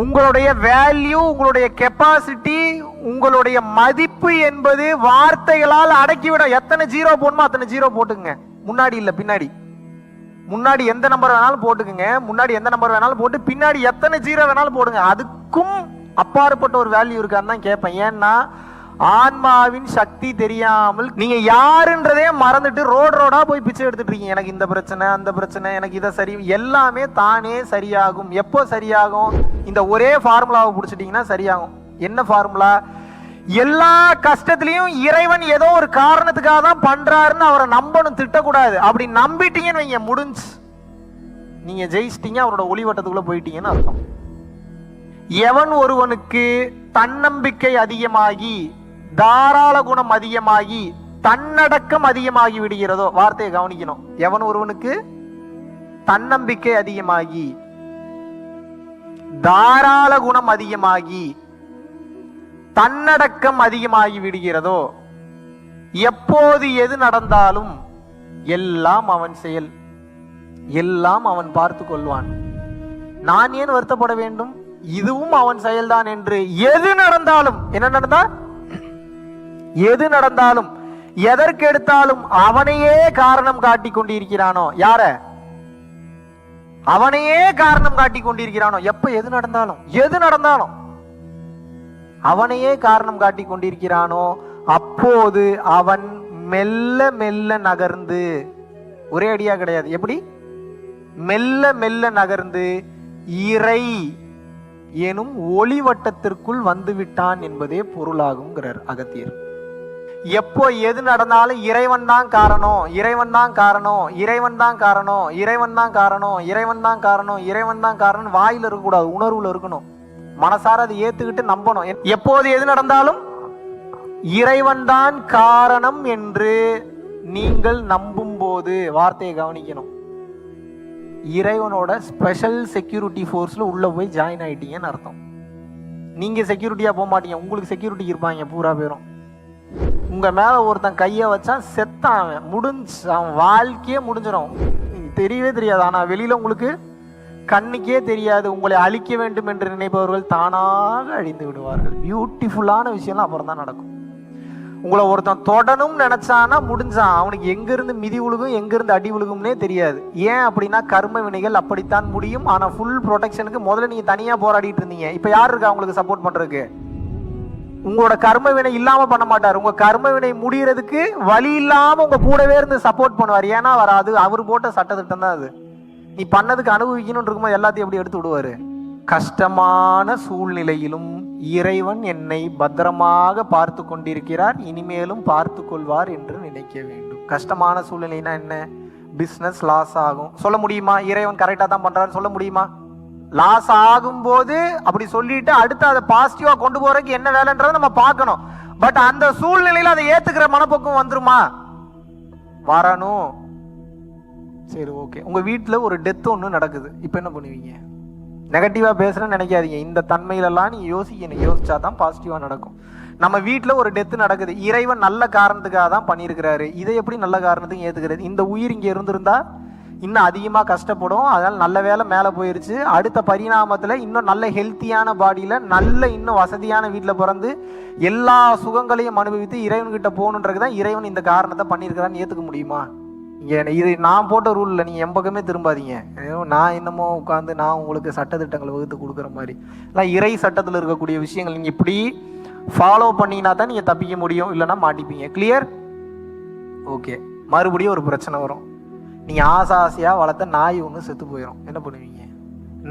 உங்களுடைய வேல்யூ உங்களுடைய கெப்பாசிட்டி உங்களுடைய மதிப்பு என்பது வார்த்தைகளால் அடக்கிவிடும். எத்தனை ஜீரோ போடணுமோ அத்தனை ஜீரோ போட்டுங்க முன்னாடி இல்லை பின்னாடி. முன்னாடி எந்த நம்பர் வேணாலும் போட்டுக்குங்க. முன்னாடி எந்த நம்பர் வேணாலும் போட்டு பின்னாடி எத்தனை ஜீரோ வேணாலும் போடுங்க. அதுக்கும் அப்பாற்பட்ட ஒரு வேல்யூ இருக்கான்னு தான் கேட்பேன். ஏன்னா ஆன்மாவின் சக்தி தெரியாமல் நீங்க யாருன்றதே மறந்துட்டு ரோடு ரோடா போய் பிச்சை எடுத்துட்டு இருக்கீங்க. எனக்கு இந்த பிரச்சனை அந்த பிரச்சனை எனக்கு இதை சரி எல்லாமே தானே சரியாகும். எப்போ சரியாகும்? இந்த ஒரே ஃபார்முலாவை பிடிச்சிட்டீங்கன்னா சரியாகும். என்ன ஃபார்முலா எல்லா கஷ்டத்துலையும் இறைவன் ஏதோ ஒரு காரணத்துக்காக தான் பண்ணுறாருன்னு அவரை நம்பணும் திட்டக்கூடாது. அப்படி நம்பிட்டீங்கன்னு வைங்க முடிஞ்சு. நீங்கள் ஜெயிச்சிட்டீங்க அவரோட ஒளிவட்டத்துக்குள்ளே போயிட்டீங்கன்னு அர்த்தம். எவன் ஒருவனுக்கு தன்னம்பிக்கை அதிகமாகி தாராள குணம் அதிகமாகி தன்னடக்கம் அதிகமாகி விடுகிறதோ வார்த்தையை கவனிக்கணும். எவன் ஒருவனுக்கு தன்னம்பிக்கை அதிகமாகி தாராள குணம் அதிகமாகி தன்னடக்கம் அதிகமாகி விடுகிறதோ எப்போது எது நடந்தாலும் எல்லாம் அவன் செயல். எல்லாம் அவன் பார்த்து கொள்வான். நான் ஏன் வருத்தப்பட வேண்டும்? இதுவும் அவன் செயல்தான் என்று எது நடந்தாலும் என்ன நடந்தா? எது நடந்தாலும் எதற்கு எடுத்தாலும் அவனையே காரணம் காட்டி கொண்டிருக்கிறானோ யார? அவனையே காரணம் காட்டி கொண்டிருக்கிறானோ? எப்ப எது நடந்தாலும் எது நடந்தாலும் அவனையே காரணம் காட்டி கொண்டிருக்கிறானோ? அப்போது அவன் மெல்ல மெல்ல நகர்ந்து ஒரே அடியா கிடையாது. எப்படி? மெல்ல மெல்ல நகர்ந்து இறை எனும் ஒளிவட்டத்திற்குள் வந்துவிட்டான் என்பதே பொருளாகுங்கிறார் அகத்தியர். எப்போ எது நடந்தாலும் இறைவன் தான் காரணம் இறைவன் தான் காரணம் இறைவன் தான் காரணம் இறைவன் தான் காரணம் இறைவன் தான் காரணம் இறைவன் தான் காரணம் வாயில இருக்கக்கூடாது உணர்வுல இருக்கணும். மனசார அதை ஏத்துக்கிட்டு நம்பணும். எப்போது எது நடந்தாலும் இறைவன் தான் காரணம் என்று நீங்கள் நம்பும் போது வார்த்தையை கவனிக்கணும். இறைவனோட ஸ்பெஷல் செக்யூரிட்டி ஃபோர்ஸில் உள்ளே போய் ஜாயின் ஆகிட்டீங்கன்னு அர்த்தம். நீங்கள் செக்யூரிட்டியாக போக மாட்டீங்க. உங்களுக்கு செக்யூரிட்டி இருப்பாங்க பூரா பேரும். உங்க மேல ஒருத்தன் கைய வச்சா செத்தான் அவன். முடிஞ்சு அவன் வாழ்க்கையே முடிஞ்சிடும் தெரியவே தெரியாது. ஆனா வெளியில உங்களுக்கு கண்ணுக்கே தெரியாது. உங்களை அழிக்க வேண்டும் என்று நினைப்பவர்கள் தானாக அழிந்து விடுவார்கள். பியூட்டிஃபுல்லான விஷயம்லாம் அப்புறம் தான் நடக்கும். உங்களை ஒருத்தன் தொடணும் நினைச்சானா முடிஞ்சான். அவனுக்கு எங்கேருந்து மிதி உழுகும் எங்கேருந்து அடி உழுகும்னே தெரியாது. ஏன் அப்படின்னா கர்ம வினைகள் அப்படித்தான் முடியும். ஆனா ஃபுல் ப்ரொடெக்ஷனுக்கு முதல்ல நீங்க தனியா போராடிட்டு இருந்தீங்க. இப்ப யார் இருக்கா? உங்களுக்கு சப்போர்ட் பண்றதுக்கு? உங்களோட கர்ம வினை இல்லாம பண்ண மாட்டார். உங்க கர்ம வினை முடியறதுக்கு வழி இல்லாம உங்க கூடவே இருந்து சப்போர்ட் பண்ணுவார். ஏன்னா வராது. அவர் போட்ட சட்டத்திட்டம் தான் அது. நீ பண்ணதுக்கு அனுபவிக்கணும்னு இருக்கும்போது எல்லாத்தையும் எப்படி எடுத்து விடுவாரு? கஷ்டமான சூழ்நிலையிலும் இறைவன் என்னை பத்திரமாக பார்த்து கொண்டிருக்கிறார். இனிமேலும் பார்த்து கொள்வார் என்று நினைக்க வேண்டும். கஷ்டமான சூழ்நிலைனா என்ன? பிஸ்னஸ் லாஸ் ஆகும். சொல்ல முடியுமா? இறைவன் கரெக்டாக தான் பண்ணுறான்னு சொல்ல முடியுமா? லாஸ் ஆகும்போது அப்படி சொல்லிட்டு அடுத்து அதை பாசிட்டிவா கொண்டு போறதுக்கு என்ன வேலைன்றதை நம்ம பார்க்கணும். பட் அந்த சூழ்நிலையில அதை ஏத்துக்கிற மனப்போக்கம் வந்துருமா? வரணும். சரி ஓகே உங்க வீட்டில் ஒரு டெத் ஒன்று நடக்குது. இப்போ என்ன பண்ணுவீங்க? நெகட்டிவா பேசுகிறேன்னு நினைக்காதீங்க. இந்த தன்மையிலெல்லாம் நீங்க யோசிக்கணும் யோசிச்சா தான் பாசிட்டிவா நடக்கும். நம்ம வீட்டில் ஒரு டெத்து நடக்குது. இறைவன் நல்ல காரணத்துக்காக தான் பண்ணியிருக்கிறாரு. இதை எப்படி நல்ல காரணத்துக்கு ஏற்றுக்கிறது இந்த உயிர் இங்கே இருந்திருந்தா இன்னும் அதிகமாக கஷ்டப்படும். அதனால் நல்ல வேலை மேலே போயிடுச்சு அடுத்த பரிணாமத்தில் இன்னும் நல்ல ஹெல்த்தியான பாடியில் நல்ல இன்னும் வசதியான வீட்டில் பிறந்து எல்லா சுகங்களையும் அனுபவித்து இறைவன்கிட்ட போகணுன்றது தான் இறைவன் இந்த காரணத்தை பண்ணியிருக்கிறான்னு ஏற்றுக்க முடியுமா? இங்கே இது நான் போட்ட ரூலில் நீங்கள் என் பக்கமே திரும்பாதீங்க. நான் என்னமோ உட்காந்து நான் உங்களுக்கு சட்டத்திட்டங்களை வகுத்து கொடுக்குற மாதிரி. எல்லாம் இறை சட்டத்தில் இருக்கக்கூடிய விஷயங்கள். நீங்கள் இப்படி ஃபாலோ பண்ணீங்கன்னா தான் நீங்கள் தப்பிக்க முடியும். இல்லைன்னா மாட்டிப்பீங்க. கிளியர் ஓகே மறுபடியும் ஒரு பிரச்சனை வரும். நீ ஆசை ஆசையாக வளர்த்த நாய் ஒன்று செத்து போயிடும் என்ன பண்ணுவீங்க?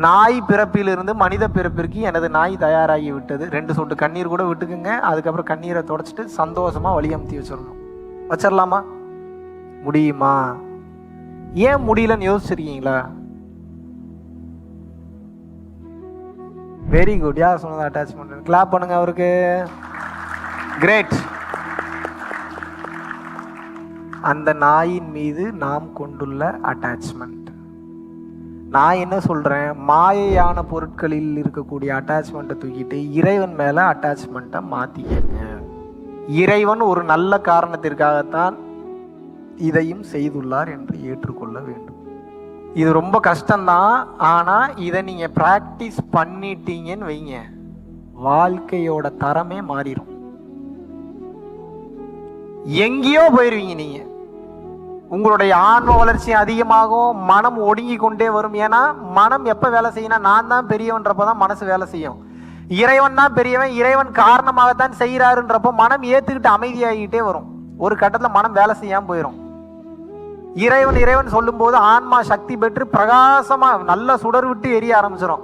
நாய் பிறப்பிலிருந்து மனித பிறப்பிற்கு எனது நாய் தயாராகி விட்டது. ரெண்டு சொட்டு கண்ணீர் கூட விட்டுக்குங்க. அதுக்கப்புறம் கண்ணீரை தொடச்சிட்டு சந்தோஷமாக வழி அமுத்தி வச்சிடணும் வச்சிடலாமா முடியுமா? ஏன் முடியலன்னு யோசிச்சிருக்கீங்களா? வெரி குட் யார் சொன்னது அட்டாச்மெண்ட் கிளாப் பண்ணுங்க அவருக்கு. கிரேட் அந்த நாயின் மீது நாம் கொண்டுள்ள அட்டாச்மெண்ட் நான் என்ன சொல்றேன்? மாயையான பொருட்களில் இருக்கக்கூடிய அட்டாச்மெண்ட்டை தூக்கிட்டு இறைவன் மேல அட்டாச்மெண்ட்டை மாற்றிக்கங்க இறைவன் ஒரு நல்ல காரணத்திற்காகத்தான் இதையும் செய்துள்ளார் என்று ஏற்றுக்கொள்ள வேண்டும். இது ரொம்ப கஷ்டம்தான். ஆனா இதை நீங்க பிராக்டிஸ் பண்ணிட்டீங்கன்னு வைங்க. வாழ்க்கையோட தரமே மாறிடும் எங்கேயோ போயிருவீங்க நீங்க. உங்களுடைய ஆன்ம வளர்ச்சி அதிகமாகும் மனம் ஒடுங்கி கொண்டே வரும். ஏன்னா மனம் எப்போ வேலை செய்யணும் நான் தான் பெரியவன்றப்ப தான் மனசு வேலை செய்யும். இறைவன் தான் பெரியவன் இறைவன் காரணமாகத்தான் செய்கிறாருன்றப்போ மனம் ஏற்றுக்கிட்டு அமைதியாகிட்டே வரும். ஒரு கட்டத்தில் மனம் வேலை செய்யாமல் போயிடும் இறைவன் இறைவன் சொல்லும்போது ஆன்மா சக்தி பெற்று பிரகாசமாக நல்ல சுடர் விட்டு எரிய ஆரம்பிச்சிடும்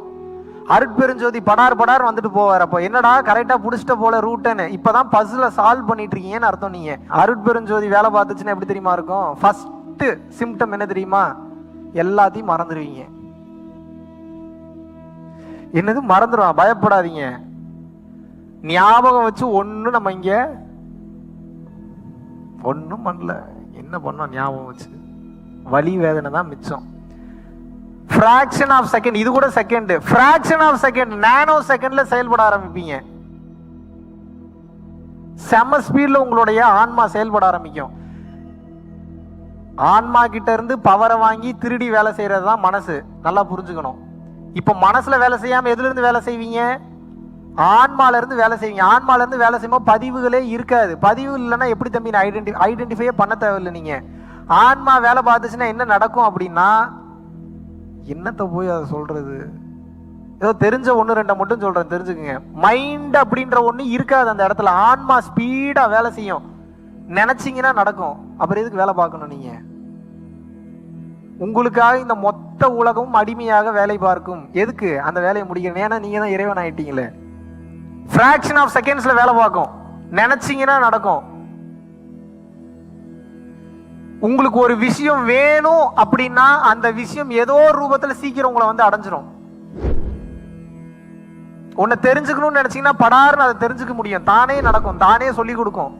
அருட்பெருஞ்சோதி படார் படார் வந்துட்டு போவார் அப்போ. என்னடா கரெக்டா புடிச்சிட்ட போல ரூட்டுன்னு இப்பதான் பஸ்ல சால்வ் பண்ணிட்டு இருக்கீங்கன்னு அர்த்தம் நீங்க. அருட்பெருஞ்சோதி வேலை பார்த்துச்சுன்னா எப்படி தெரியுமா இருக்கும்? ஃபர்ஸ்ட் சிம்டம் என்ன தெரியுமா? எல்லாத்தையும் மறந்துடுவீங்க. என்னது? மறந்துடும் பயப்படாதீங்க. ஞாபகம் வச்சு ஒன்றும் நம்ம இங்க ஒன்றும் பண்ணல. என்ன பண்ணோம்? ஞாபகம் வச்சு. வலி வேதனை தான் மிச்சம். ஃப்ராக்ஷன் ஆஃப் செகண்ட் இது கூட second fraction of second nano செகண்ட்ல செயல்பட ஆரம்பிப்பீங்க. செம ஸ்பீட்ல உங்களுடைய ஆன்மா செயல்பட ஆரம்பிக்கும். ஆன்மா கிட்ட இருந்து பவரை வாங்கி திருடி வேலை செய்யறது தான் மனசு. நல்லா புரிஞ்சுக்கணும். இப்போ மனசுல வேலை செய்யாம எதுல இருந்து வேலை செய்வீங்க? ஆன்மால இருந்து வேலை செய்வீங்க. ஆன்மால இருந்து வேலை செய்யும்போது பதிவுகளே இருக்காது. பதிவு இல்லைன்னா எப்படி தம்பி ஐடென்டி ஐடென்டிஃபையே பண்ண தேவையில்லை நீங்க. ஆன்மா வேலை பார்த்துச்சுன்னா என்ன நடக்கும் அப்படின்னா என்னத்தை போய் அதை சொல்றது? ஏதோ தெரிஞ்ச ஒன்று ரெண்டை மட்டும் சொல்றேன் தெரிஞ்சுக்குங்க. மைண்ட் அப்படின்ற ஒன்று இருக்காது அந்த இடத்துல. ஆன்மா ஸ்பீடாக வேலை செய்யும். நினச்சிங்கன்னா நடக்கும். அப்புறம் எதுக்கு வேலை பார்க்கணும் நீங்கள் உங்களுக்காக இந்த மொத்த உலகமும் அடிமையாக வேலை பார்க்கும். எதுக்கு? அந்த வேலையை முடிக்கணும். ஏன்னா நீங்க தான் இறைவன் ஆயிட்டீங்களே. ஃப்ராக்ஷன் ஆஃப் செகண்ட்ஸில் வேலை பார்க்கும். நினச்சிங்கன்னா நடக்கும். உங்களுக்கு ஒரு விஷயம் வேணும் அப்படின்னா அந்த விஷயம் ஏதோ ஒரு ரூபத்துல சீக்கிரம் உங்களை வந்து அடைஞ்சிரும். உன்னை தெரிஞ்சுக்கணும்னு நினைச்சீங்கன்னா படாருன்னு அதை தெரிஞ்சுக்க முடியும். தானே நடக்கும். தானே சொல்லி கொடுக்கும்.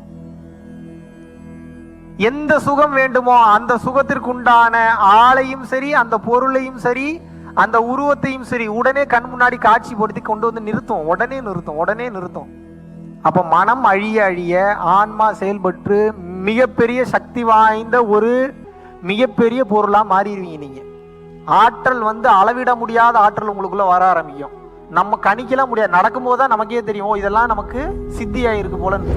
எந்த சுகம் வேண்டுமோ அந்த சுகத்திற்கு உண்டான ஆளையும் சரி அந்த பொருளையும் சரி அந்த உருவத்தையும் சரி உடனே கண் முன்னாடி காட்சிப்படுத்தி கொண்டு வந்து நிறுத்தும். உடனே நிறுத்தும். உடனே நிறுத்தும். அப்ப மனம் அழிய அழிய ஆன்மா செயல்பட்டு மிகப்பெரிய சக்தி வாய்ந்த ஒரு மிகப்பெரிய பொருளாக மாறிடுவீங்க நீங்கள் ஆற்றல் வந்து அளவிட முடியாத ஆற்றல் உங்களுக்குள்ளே வர ஆரம்பிக்கும். நம்ம கணிக்கலாம் முடியாது. நடக்கும்போது தான் நமக்கே தெரியும். இதெல்லாம் நமக்கு சித்தியாயிருக்கு போலன்னு.